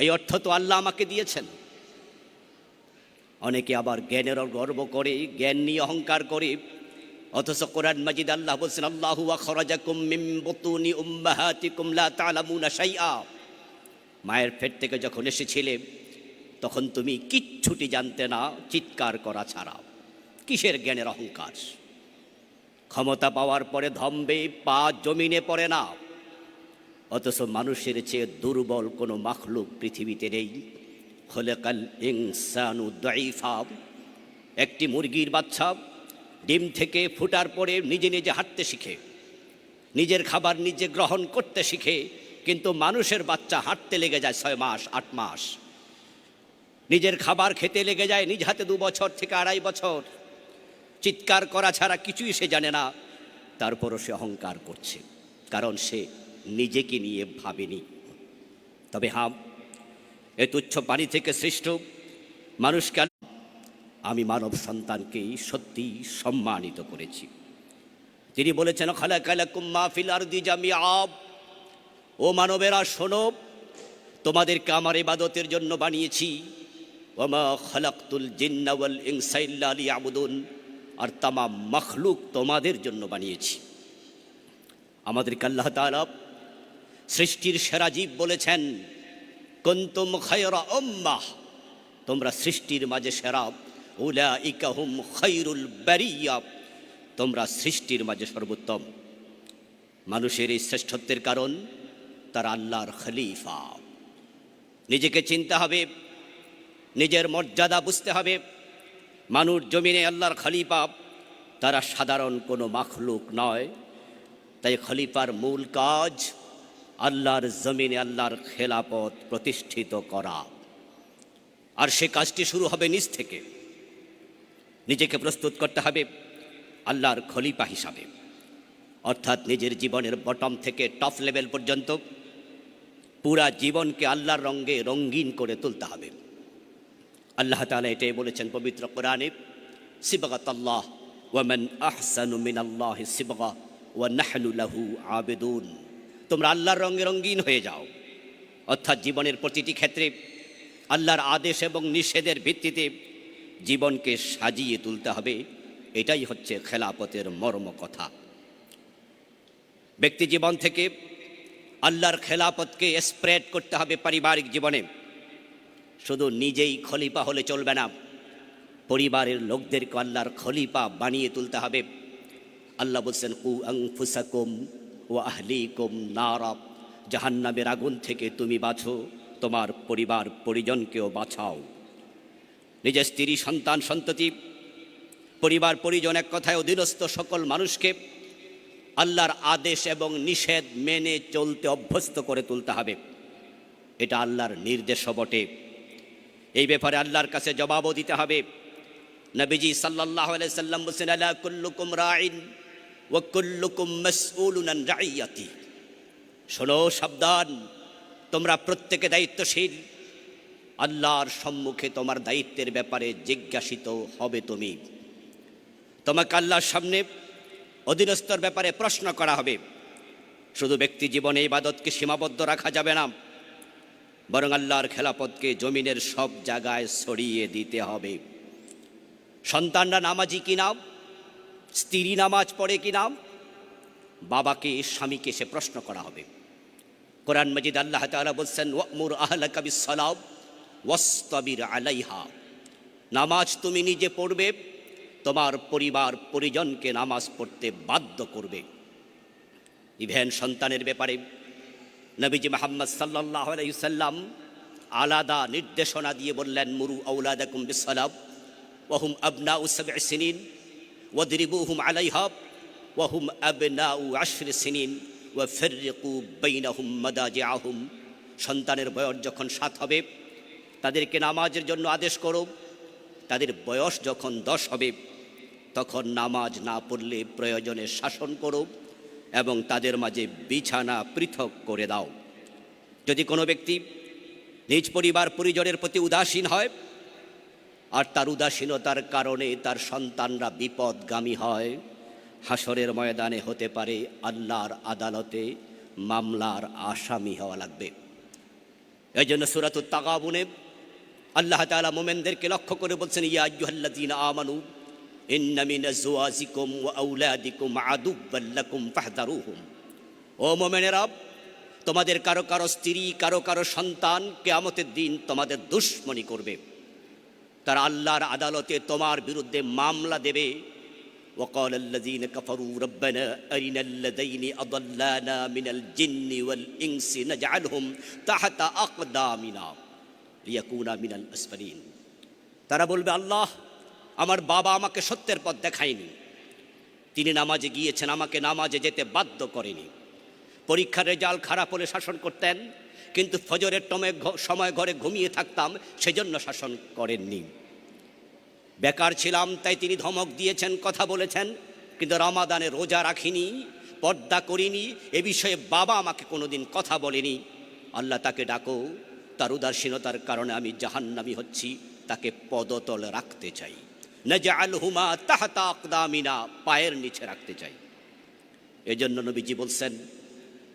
এই অর্থ তো আল্লাহ আমাকে দিয়েছেন। অনেকে আবার জ্ঞানের গর্ব করে, জ্ঞান নিয়ে অহংকার করে। অথচ কোরআন মাজিদ আল্লাহ বলছেন, আল্লাহু মায়ের পেট থেকে যখন এসেছিলে, তখন তুমি কিচ্ছুটি জানতে না, চিৎকার করা ছাড়া। কিসের জ্ঞানের অহংকার? ক্ষমতা পাওয়ার পরে ধম্বে, পা জমিনে পড়ে না। অথচ মানুষের চেয়ে দুর্বল কোনো মাখলুক পৃথিবীতে নেই। খলেকাল ইনসানু দাইফা একটি মুরগির বাচ্চা ডিম থেকে ফুটার পরে নিজে নিজে হাঁটতে শিখে। নিজের খাবার নিজে গ্রহণ করতে শিখে, কিন্তু মানুষের বাচ্চা হাঁটতে লেগে যায় ছয় মাস, আট মাস। নিজের খাবার খেতে লেগে যায় নিজ হাতে দু বছর থেকে আড়াই বছর। চিৎকার করা ছাড়া কিছুই সে জানে না। তারপরও সে অহংকার করছে, কারণ সে নিজেকে নিয়ে ভাবেনি। তবে হাম এ তুচ্ছ পানি থেকে সৃষ্ট মানুষকে আমি মানব সন্তানকেই সত্যি সম্মানিত করেছি। তিনি বলেছেন খালা কালা কুম্মা ফিলার দি জামি আব ও মানবেরা, শোনো, তোমাদেরকে আমার ইবাদতের জন্য বানিয়েছি। ওমা খালাক্তুল জিন্নাওয়াল ইনসাইল্লা আলী আবুদুন আর তামাম মখলুক তোমাদের জন্য বানিয়েছি। আমাদেরকে আল্লাহ তাআলা সৃষ্টির সেরা জীব বলেছেন, কন্তুম খয়রা উম্মাহ। তোমরা সৃষ্টির মাঝে সেরা উলা ইকাহুম খৈরুল বারিয়া। তোমরা সৃষ্টির মাঝে সর্বোত্তম। মানুষের এই শ্রেষ্ঠত্বের কারণ, তার আল্লাহর খলিফা। নিজেকে চিনতে হবে, নিজের মর্যাদা বুঝতে হবে। মানুষ জমিনে আল্লাহর খলিফা, তারা সাধারণ কোনো মাখলুক নয়। তাই খলিফার মূল কাজ আল্লাহর জমিনে আল্লাহর খেলাপথ প্রতিষ্ঠিত করা। আর সে কাজটি শুরু হবে নিজ থেকে। নিজেকে প্রস্তুত করতে হবে আল্লাহর খলিফা হিসাবে। অর্থাৎ নিজের জীবনের বটম থেকে টপ লেভেল পর্যন্ত পুরা জীবনকে আল্লাহর রঙ্গে রঙ্গিন করে তুলতে হবে। আল্লাহ তালা এটাই বলেছেন পবিত্র কোরআনে, সিবগাত আল্লাহ ওয়ামান আহসানু মিন আল্লাহ সিবগা ওয়া নাহনু লাহু আবেদুন। তোমরা আল্লাহর রঙে রঙ্গিন হয়ে যাও। অর্থাৎ জীবনের প্রতিটি ক্ষেত্রে আল্লাহর আদেশ এবং নিষেধের ভিত্তিতে জীবনকে সাজিয়ে তুলতে হবে। এটাই হচ্ছে খেলাপথের মর্ম কথা ব্যক্তি জীবন থেকে আল্লাহর খেলাপথকে স্প্রেড করতে হবে পারিবারিক জীবনে। শুধু নিজেই খলিফা হলে চলবে না, পরিবারের লোকদেরকে আল্লাহর খলিফা বানিয়ে তুলতে হবে। আল্লাহ বলছেন কু আংফুসাকুম ও আহলিকুম নারাব জাহান্নামের আগুন থেকে তুমি বাছো তোমার পরিবার পরিজনকেও বাঁচাও। নিজের স্ত্রী, সন্তান, সন্ততি, পরিবার, পরিজন এক কথায় অধীনস্থ সকল মানুষকে আল্লাহর আদেশ এবং নিষেধ মেনে চলতে অভ্যস্ত করে তুলতে হবে। এটা আল্লাহর নির্দেশও বটে। এই ব্যাপারে আল্লাহর কাছে জবাবও দিতে হবে। নবীজি সাল্লাহ সাল্লাম বলছেন আল্লাহ কুল্লুকুম রাইন ও কুল্লুকুম মসউলুন রাইয়াতি। শোনো, সাবধান। তোমরা প্রত্যেকে দায়িত্বশীল। আল্লাহর সম্মুখে তোমার দায়িত্বের ব্যাপারে জিজ্ঞাসিত হবে তুমি। তোমাকে আল্লাহর সামনে অধীনস্থর ব্যাপারে প্রশ্ন করা হবে। শুধু ব্যক্তি জীবনে ইবাদতকে সীমাবদ্ধ রাখা যাবে না, বরং আল্লাহর খেলাপথকে জমিনের সব জায়গায় ছড়িয়ে দিতে হবে। সন্তানরা নামাজি কি নাম স্ত্রী নামাজ পড়ে কি নাম? বাবাকে, স্বামীকে সে প্রশ্ন করা হবে। কোরআন মজিদ আল্লাহ তাআলা বলছেন, ওয়ামুর আহলাকা বিসসালাম, ওয়াসতাবির আলাইহা। নামাজ তুমি নিজে পড়বে, তোমার পরিবার, পরিজনকে নামাজ পড়তে বাধ্য করবে। ইভেন সন্তানের ব্যাপারে নবীজি মোহাম্মদ সাল্লাহ আলাইসাল্লাম আলাদা নির্দেশনা দিয়ে বললেন, মুরু আউলাদাকুম বিসালাম ওহুম আবনা উসব সিনিন। ওদরিবুহুম আলাইহাব ওহুম আবনা উ আশর সিনিন ও ফেরিকু বৈনাহুম মদাজে আহুম সন্তানের বয়স যখন সাত হবে, তাদেরকে নামাজের জন্য আদেশ করো। তাদের বয়স যখন দশ হবে, তখন নামাজ না পড়লে প্রয়োজনে শাসন করো এবং তাদের মাঝে বিছানা পৃথক করে দাও। যদি কোনো ব্যক্তি নিজ পরিবার পরিজনের প্রতি উদাসীন হয় আর তার উদাসীনতার কারণে তার সন্তানরা বিপদগামী হয়। হাসরের ময়দানে হতে পারে আল্লাহর আদালতে মামলার আসামি হওয়া লাগবে। এই জন্য সুরাতুত তাগাবুনে আল্লাহ তাআলা মোমেনদেরকে লক্ষ্য করে বলছেন, ইয়া আইয়ুহাল্লাযীনা আমানু মিন ও মোমেনেরা, তোমাদের কারও কারও স্ত্রী, কারও কারও সন্তান কেয়ামতের দিন তোমাদের দুশ্মনী করবে। তারা আল্লাহর আদালতে তোমার বিরুদ্ধে মামলা দেবে وقال الذين كفروا ربنا أرنا الذين أضلانا من الجن والإنس نجعلهم تحت أقدامنا ليكونا من الأسفلين তারা বলবে আল্লাহ আমার বাবা আমাকে সত্যের পথ দেখায়নি তিনি নামাজে গিয়েছেন আমাকে নামাজে যেতে বাধ্য করেনি পরীক্ষার রেজাল্ট খারাপ হলে শাসন করতেন, কিন্তু ফজরের টমে সময় ঘরে ঘুমিয়ে থাকতাম, সেজন্য শাসন করেননি। বেকার ছিলাম, তাই তিনি ধমক দিয়েছেন, কথা বলেছেন, কিন্তু রমাদানে রোজা রাখিনি, পর্দা করিনি, এ বিষয়ে বাবা আমাকে কোনোদিন কথা বলেনি। আল্লাহ তাকে ডাকো, তার উদাসীনতার কারণে আমি জাহান্নামি হচ্ছি, তাকে পদতল রাখতে চাই। না যে আলহুমা তাহাতা আকদামিনা, পায়ের নিচে রাখতে চাই। এজন্য নবীজি বলছেন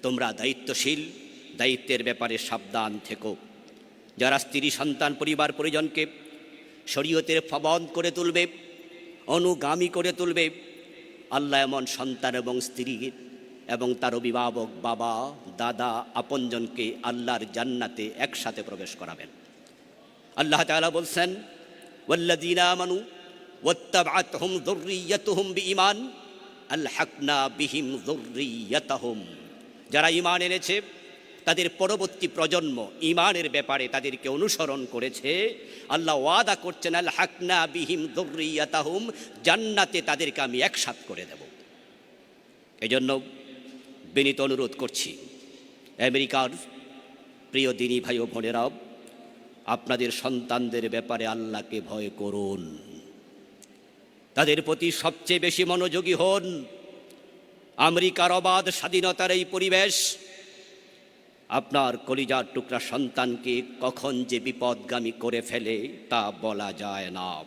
তোমরা দায়িত্বশীল, দায়িত্বের ব্যাপারে সাবধান থেকো। যারা স্ত্রী, সন্তান, পরিবার, পরিজনকে শরীয়তের ফবন করে তুলবে, অনুগামী করে তুলবে, আল্লাহ এমন সন্তান এবং স্ত্রী এবং তার অভিভাবক বাবা, দাদা, আপনজনকে আল্লাহর জান্নাতে একসাথে প্রবেশ করাবেন। আল্লাহ তাআলা বলছেন, ওয়াল্লাযীনা আমানু ওয়াত্তাবাতহুম যুররিয়াতুহুম বিঈমান আলহাকনা বিহিম যুররিয়াতাহুম। যারা ঈমান এনেছে, তাদের পরবর্তী প্রজন্ম ঈমানের ব্যাপারে তাদেরকে অনুসরণ করেছে। আল্লাহ ওয়াদা করছেন, আল হাকনা বিহিম যুররিয়াতাহুম জান্নাতে তাদেরকে আমি একসাথ করে দেব। এজন্য বিনীত অনুরোধ করছি, আমেরিকার প্রিয় দিনী ভাই ও বোনেরাও আপনাদের সন্তানদের ব্যাপারে আল্লাহকে ভয় করুন। তাদের প্রতি সবচেয়ে বেশি মনোযোগী হন। আমেরিকার অবাধ স্বাধীনতার এই পরিবেশ, আপনার কলিজার টুকরা সন্তানকে কখন যে বিপদগামী করে ফেলে তা বলা যায় না।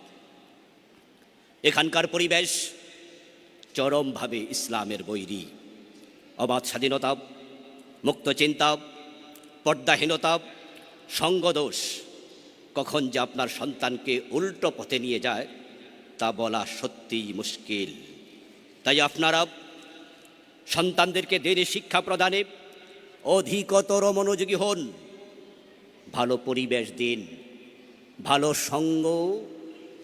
এখানকার পরিবেশ চরমভাবে ইসলামের বৈরী। অবাধ স্বাধীনতা, মুক্ত চিন্তা, পর্দাহীনতা, সঙ্গদোষ কখন যে আপনার সন্তানকে উল্টো পথে নিয়ে যায় তা বলা সত্যিই মুশকিল। তাই আপনারা সন্তানদেরকে দেরি শিক্ষা প্রদানে অধিকতর মনোযোগী হন। ভালো পরিবেশ দিন। ভালো সঙ্গ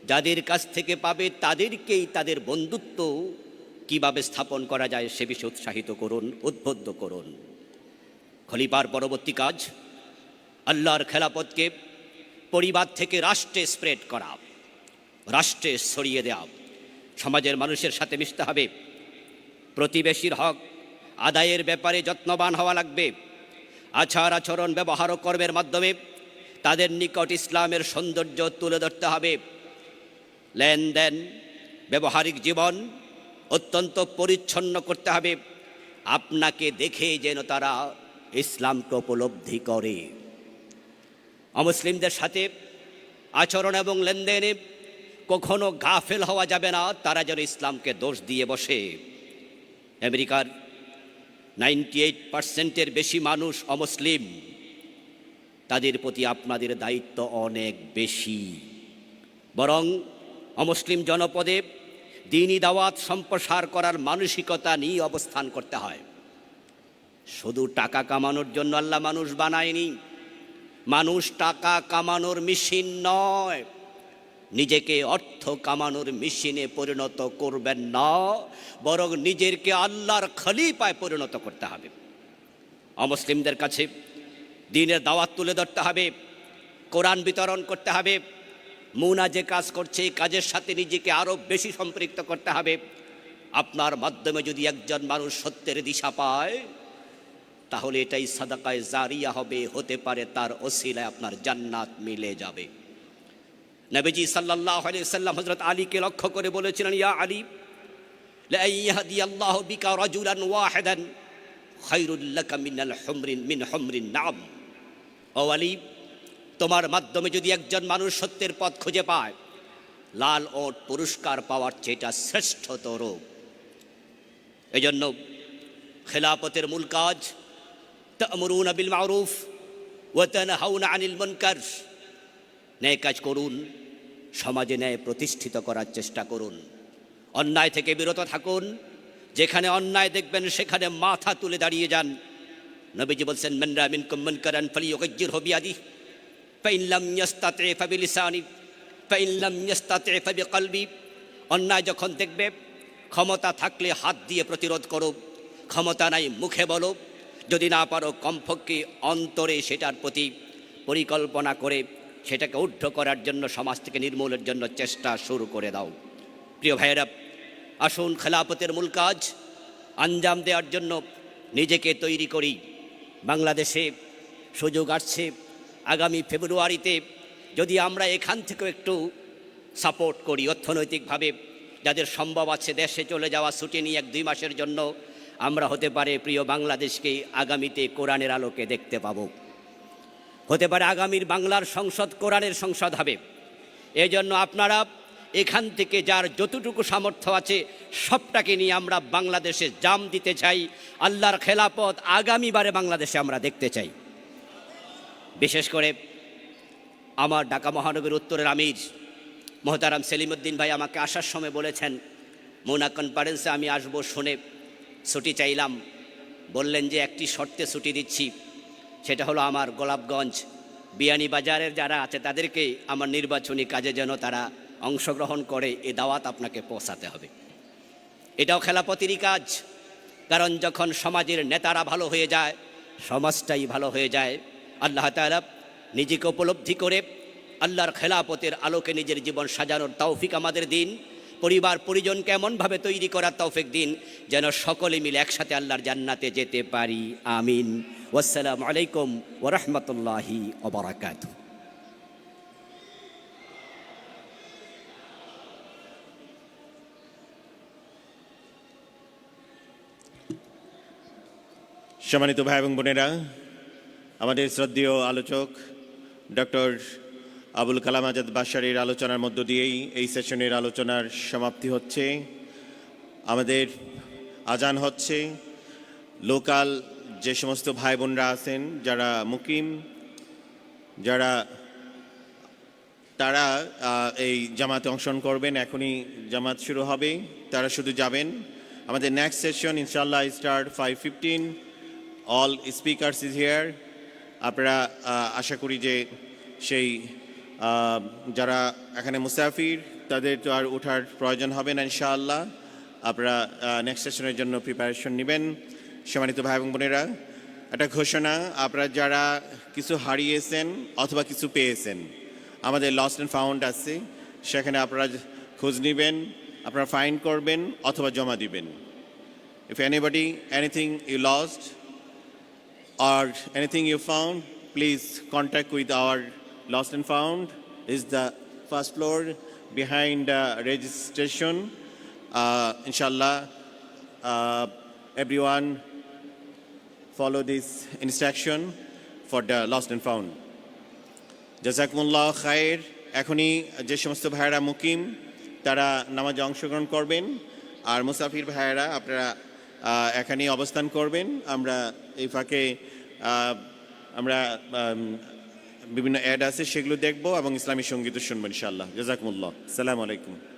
যাদের কাছ থেকে পাবে তাদেরকেই তাদের বন্ধুত্ব কীভাবে স্থাপন করা যায় সে বিষয়ে উৎসাহিত করুন, উদ্বুদ্ধ করুন। খলিফার পরবর্তী কাজ, আল্লাহর খেলাপথকে পরিবার থেকে রাষ্ট্রে স্প্রেড করা, রাষ্ট্রে ছড়িয়ে দেওয়া সমাজের মানুষের সাথে মিশতে হবে। প্রতিবেশীর হক, আদায়ের ব্যাপারে যত্নবান হওয়া লাগবে। আচার আচরণ ব্যবহার কর্মের মাধ্যমে তাদের নিকট ইসলামের সৌন্দর্য তুলে ধরতে হবে। লেনদেন, ব্যবহারিক জীবন অত্যন্ত পরিচ্ছন্ন করতে হবে। আপনাকে দেখে যেন তারা ইসলামকে উপলব্ধি করে। অমুসলিমদের সাথে আচরণ এবং লেনদেনে কখনো গাফেল হওয়া যাবে না, তারা যেন ইসলামকে দোষ দিয়ে বসে। আমেরিকার নাইনটি এইট পার্সেন্টের বেশি মানুষ অমুসলিম। তাদের প্রতি আপনাদের দায়িত্ব অনেক বেশি। বরং অমুসলিম জনপদে দিনই দাওয়াত সম্প্রসার করার মানসিকতা নিয়ে অবস্থান করতে হয়। শুধু টাকা কামানোর জন্য আল্লাহ মানুষ বানায়নি। মানুষ টাকা কামানোর মেশিন নয়। নিজেকে অর্থ কামানোর মেশিনে পরিণত করবেন না, বরং নিজেরকে আল্লাহর খলিফায় পরিণত করতে হবে। অমুসলিমদের কাছে দিনের দাওয়াত তুলে ধরতে হবে, কোরআন বিতরণ করতে হবে, মুনা যে কাজ করছে এই কাজের সাথে নিজেকে আরও বেশি সম্পৃক্ত করতে হবে। আপনার মাধ্যমে যদি একজন মানুষ সত্যের দিশা পায়, তাহলে এটাই সাদাকায় জারিয়া হবে, হতে পারে তার ওসিলায় আপনার জান্নাত মিলে যাবে। নবীজি সাল্লাল্লাহু আলাইহি সাল্লাম হযরত আলীকে লক্ষ্য করে বলেছিলেন, ইয়া আলী লা ইয়াহদি আল্লাহু বিকা রাজুলান ওয়াহিদান, খায়রুল লাকা মিনাল হুমরিন মিন হুমরিন নাম। ও আলী, তোমার মাধ্যমে যদি একজন মানুষ সত্যের পথ খুঁজে পায়, লাল ওট পুরস্কার পাওয়ার চেয়েটা শ্রেষ্ঠতর। এজন্য খেলাপথের মূল কাজ, তামরুন বিল মারুফ ওয়াতানহাউনা আনিল মুনকার। ন্যায় কাজ করুন। সমাজে ন্যায় প্রতিষ্ঠিত করার চেষ্টা করুন। অন্যায় থেকে বিরত থাকুন। যেখানে অন্যায় দেখবেন, সেখানে মাথা তুলে দাঁড়িয়ে যান। নবীজি বলছেন মেনরা মিন কুম্মন করান ফলি ওগজ্জির হবি আদি ফাইল্লাম ইয়াস্তাতে ফাবি লিসানি ফাইল্লাম ইয়াস্তাতে ফাবি কলবি অন্যায় যখন দেখবে, ক্ষমতা থাকলে হাত দিয়ে প্রতিরোধ করো। ক্ষমতা নাই, মুখে বলো। যদি না পারো, কমপক্ষে অন্তরে সেটার প্রতি পরিকল্পনা করে সেটাকে উদ্ধ করার জন্য, সমাজ থেকে নির্মূলের জন্য চেষ্টা শুরু করে দাও। প্রিয় ভাইয়েরা, আসুন খেলাপতের মূল কাজ, আঞ্জাম দেওয়ার জন্য নিজেকে তৈরি করি। বাংলাদেশে সুযোগ আসছে আগামী ফেব্রুয়ারিতে, যদি আমরা এখান থেকেও একটু সাপোর্ট করি অর্থনৈতিকভাবে, যাদের সম্ভব আছে দেশে চলে যাওয়া, ছুটি নিয়ে এক দুই মাসের জন্য, আমরা হতে পারে প্রিয় বাংলাদেশকে আগামীতে কোরআনের আলোকে দেখতে পাবো। হতে পারে আগামীর বাংলার সংসদ, কোরআনের সংসদ হবে। এই জন্য আপনারা এখান থেকে যার যতটুকু সামর্থ্য আছে, সবটাকে নিয়ে আমরা বাংলাদেশে জাম দিতে চাই। আল্লাহর খেলাপথ আগামীবারে বাংলাদেশে আমরা দেখতে চাই। বিশেষ করে আমার ঢাকা মহানগরীর উত্তরের আমির মোহতারাম সেলিমুদ্দিন ভাই আমাকে আসার সময় বলেছেন, মোনা কনফারেন্সে আমি আসব শুনে ছুটি চাইলাম। বললেন যে, একটি শর্তে ছুটি দিচ্ছি। সেটা হলো আমার গোলাপগঞ্জ। বিয়ানী বাজারের যারা আছে তাদেরকে আমার নির্বাচনী কাজে যেন তারা অংশগ্রহণ করে, এ দাওয়াত আপনাকে পৌঁছাতে হবে। এটাও খেলাপতিরই কাজ, কারণ যখন সমাজের নেতারা ভালো হয়ে যায়, সমাজটাই ভালো হয়ে যায়, আল্লাহ তাআলা নিজেকে উপলব্ধি করে, আল্লাহর খেলাপতের আলোকে নিজের জীবন সাজানোর তৌফিক আমাদের দিন। পরিবার পরিজনকে এমনভাবে তৈরি করার তৌফিক দিন, যেন সকলে মিলে একসাথে আল্লাহর জান্নাতে যেতে পারি। আমিন। ওয়াসসালামু আলাইকুম ওরহমতুল্লাহি ওবরাকাতু সম্মানিত ভাই এবং বোনেরা, আমাদের শ্রদ্ধেয় আলোচক ডক্টর আবুল কালাম আজাদ বাসারের আলোচনার মধ্য দিয়েই এই সেশনের আলোচনার সমাপ্তি হচ্ছে। আমাদের আজান হচ্ছে। লোকাল যে সমস্ত ভাই বোনরা আছেন, যারা মুকিম, যারা, তারা এই জামাতে অংশগ্রহণ করবেন, এখনই জামাত শুরু হবে, তারা শুধু যাবেন। আমাদের নেক্সট সেশন ইনশাল্লাহ start five fifteen all speakers is here আপনারা আশা করি যে সেই যারা এখানে মুসাফির তাদের তো আর ওঠার প্রয়োজন হবে না ইনশাআল্লাহ। আপনারা নেক্সট সেশনের জন্য প্রিপারেশন নেবেন। সম্মানিত ভাই এবং বোনেরা একটা ঘোষণা আপনারা যারা কিছু হারিয়েছেন অথবা কিছু পেয়েছেন আমাদের লস্ট অ্যান্ড ফাউন্ড আছে সেখানে আপনারা খোঁজ নেবেন আপনারা ফাইন করবেন অথবা জমা দিবেন। If anybody, anything you lost or anything you found, please contact with our lost and found. Is the first floor behind uh, registration. Uh, inshallah, uh, everyone follow this instruction for the lost and found. জাজাকুমুল্লাহ খায়ের এখনই যে সমস্ত ভাইয়েরা মুকিম তারা নামাজে অংশগ্রহণ করবেন আর মুসাফির ভাইয়েরা আপনারা এখানেই অবস্থান করবেন আমরা এই ফাঁকে আমরা আম, বিভিন্ন অ্যাড আছে সেগুলো দেখব এবং ইসলামী সংগীত শুনব ইনশাআল্লাহ। জাজাকুমুল্লাহ। সালাম আলাইকুম।